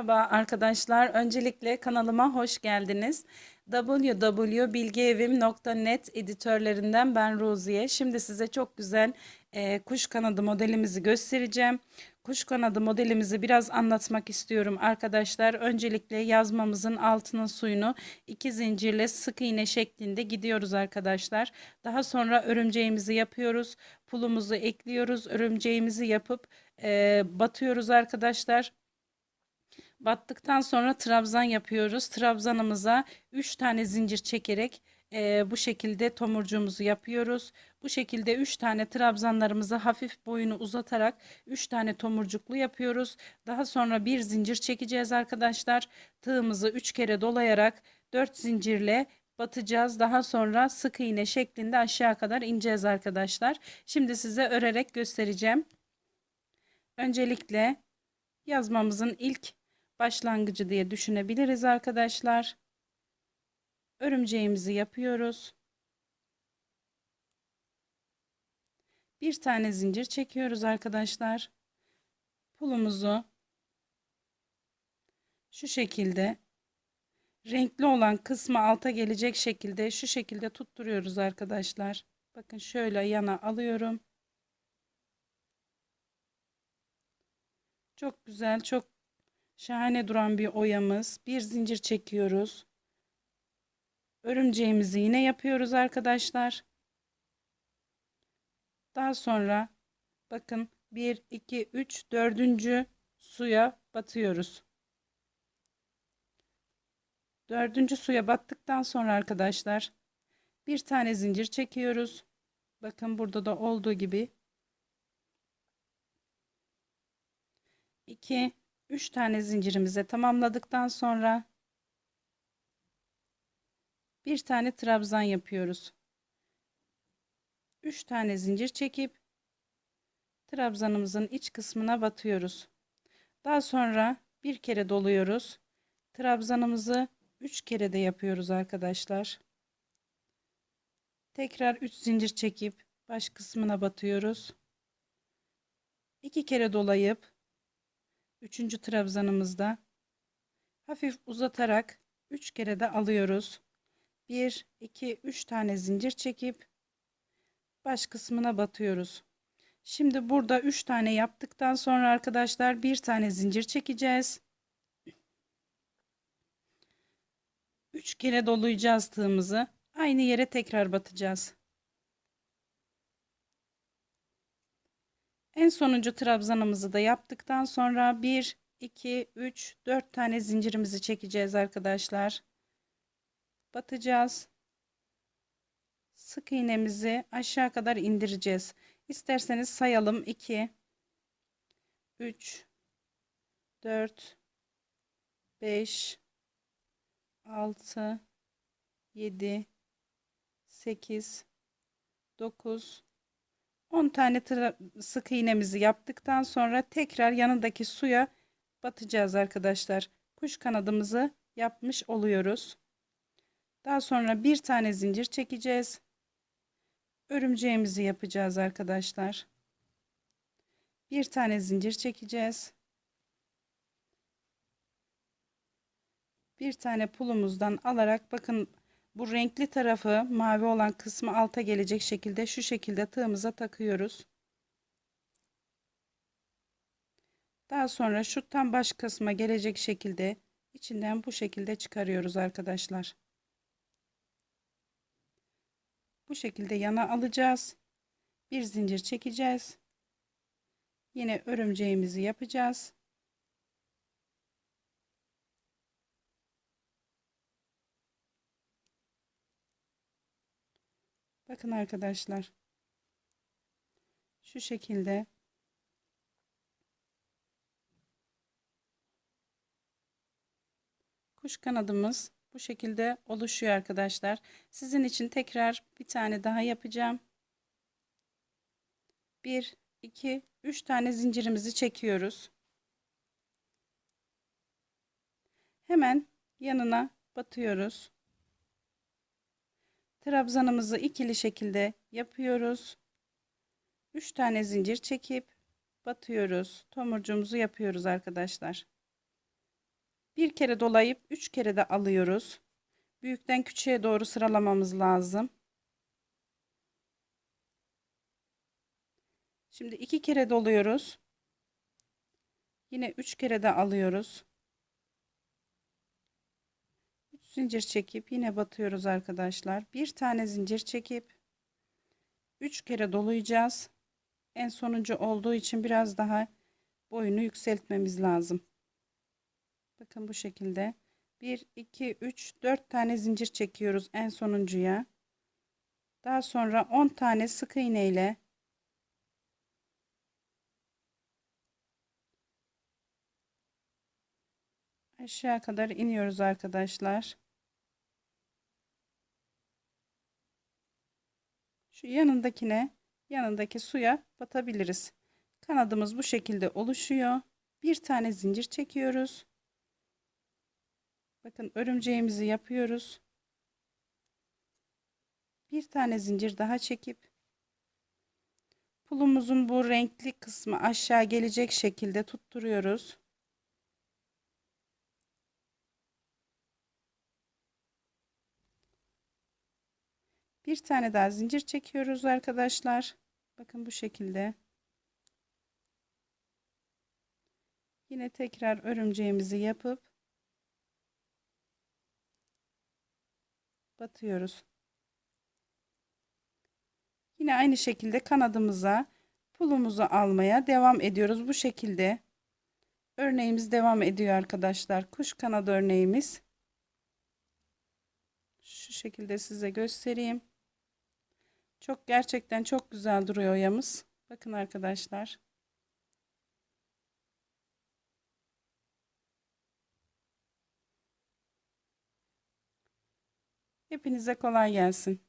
Merhaba arkadaşlar. Öncelikle kanalıma hoş geldiniz. www.bilgievim.net editörlerinden ben Ruziye. Şimdi size çok güzel e, kuş kanadı modelimizi göstereceğim. Kuş kanadı modelimizi biraz anlatmak istiyorum arkadaşlar. Öncelikle yazmamızın altının suyunu iki zincirle sık iğne şeklinde gidiyoruz arkadaşlar. Daha sonra örümceğimizi yapıyoruz. Pulumuzu ekliyoruz. Örümceğimizi yapıp e, batıyoruz arkadaşlar. Battıktan sonra trabzan yapıyoruz. Trabzanımıza 3 tane zincir çekerek e, bu şekilde tomurcuğumuzu yapıyoruz. Bu şekilde 3 tane trabzanlarımızı hafif boyunu uzatarak 3 tane tomurcuklu yapıyoruz. Daha sonra bir zincir çekeceğiz arkadaşlar. Tığımızı 3 kere dolayarak 4 zincirle batacağız. Daha sonra sık iğne şeklinde aşağı kadar ineceğiz arkadaşlar. Şimdi size örerek göstereceğim. Öncelikle yazmamızın ilk başlangıcı diye düşünebiliriz arkadaşlar. Örümceğimizi yapıyoruz. Bir tane zincir çekiyoruz arkadaşlar. Pulumuzu şu şekilde renkli olan kısmı alta gelecek şekilde şu şekilde tutturuyoruz arkadaşlar. Bakın şöyle yana alıyorum. Çok güzel, çok şahane duran bir oyamız. Bir zincir çekiyoruz. Örümceğimizi yine yapıyoruz arkadaşlar. Daha sonra bakın 1, 2, 3, 4. suya batıyoruz. Dördüncü suya battıktan sonra arkadaşlar bir tane zincir çekiyoruz. Bakın burada da olduğu gibi 2 3 tane zincirimize tamamladıktan sonra bir tane trabzan yapıyoruz. 3 tane zincir çekip trabzanımızın iç kısmına batıyoruz. Daha sonra bir kere doluyoruz. Trabzanımızı 3 kere de yapıyoruz arkadaşlar. Tekrar 3 zincir çekip baş kısmına batıyoruz. 2 kere dolayıp Üçüncü trabzanımızda hafif uzatarak üç kere de alıyoruz. 1 2 3 tane zincir çekip baş kısmına batıyoruz. Şimdi burada 3 tane yaptıktan sonra arkadaşlar bir tane zincir çekeceğiz. 3 kere dolayacağız tığımızı. Aynı yere tekrar batacağız. Sonuncu trabzanımızı da yaptıktan sonra 1, 2, 3, 4 tane zincirimizi çekeceğiz arkadaşlar. Batacağız. Sık iğnemizi aşağı kadar indireceğiz. İsterseniz sayalım 2, 3, 4, 5, 6, 7, 8, 9, 10 tane sık iğnemizi yaptıktan sonra tekrar yanındaki suya batacağız arkadaşlar. Kuş kanadımızı yapmış oluyoruz. Daha sonra bir tane zincir çekeceğiz. Örümceğimizi yapacağız arkadaşlar. Bir tane zincir çekeceğiz. Bir tane pulumuzdan alarak bakın bu renkli tarafı mavi olan kısmı alta gelecek şekilde şu şekilde tığımıza takıyoruz. Daha sonra şu tam baş kısma gelecek şekilde içinden bu şekilde çıkarıyoruz arkadaşlar. Bu şekilde yana alacağız. Bir zincir çekeceğiz. Yine örümceğimizi yapacağız. Bakın arkadaşlar. Şu şekilde kuş kanadımız bu şekilde oluşuyor arkadaşlar. Sizin için tekrar bir tane daha yapacağım. 1 2 3 tane zincirimizi çekiyoruz. Hemen yanına batıyoruz. Trabzanımızı ikili şekilde yapıyoruz. 3 tane zincir çekip batıyoruz. Tomurcuğumuzu yapıyoruz arkadaşlar. Bir kere dolayıp üç kere de alıyoruz. Büyükten küçüğe doğru sıralamamız lazım. Şimdi iki kere doluyoruz. Yine üç kere de alıyoruz. Üç zincir çekip yine batıyoruz arkadaşlar. Bir tane zincir çekip üç kere dolayacağız. En sonuncu olduğu için biraz daha boyunu yükseltmemiz lazım. Bakın bu şekilde. 1, 2, 3, 4 tane zincir çekiyoruz en sonuncuya. Daha sonra 10 tane sık iğne ile aşağı kadar iniyoruz arkadaşlar. Şu yanındakine yanındaki suya batabiliriz. Kanadımız bu şekilde oluşuyor. Bir tane zincir çekiyoruz. Bakın örümceğimizi yapıyoruz. Bir tane zincir daha çekip pulumuzun bu renkli kısmı aşağı gelecek şekilde tutturuyoruz. Bir tane daha zincir çekiyoruz arkadaşlar. Bakın bu şekilde. Yine tekrar örümceğimizi yapıp batıyoruz. Yine aynı şekilde kanadımıza pulumuzu almaya devam ediyoruz. Bu şekilde örneğimiz devam ediyor arkadaşlar. Kuş kanadı örneğimiz. Şu şekilde size göstereyim. Çok gerçekten çok güzel duruyor oyamız. Bakın arkadaşlar. Hepinize kolay gelsin.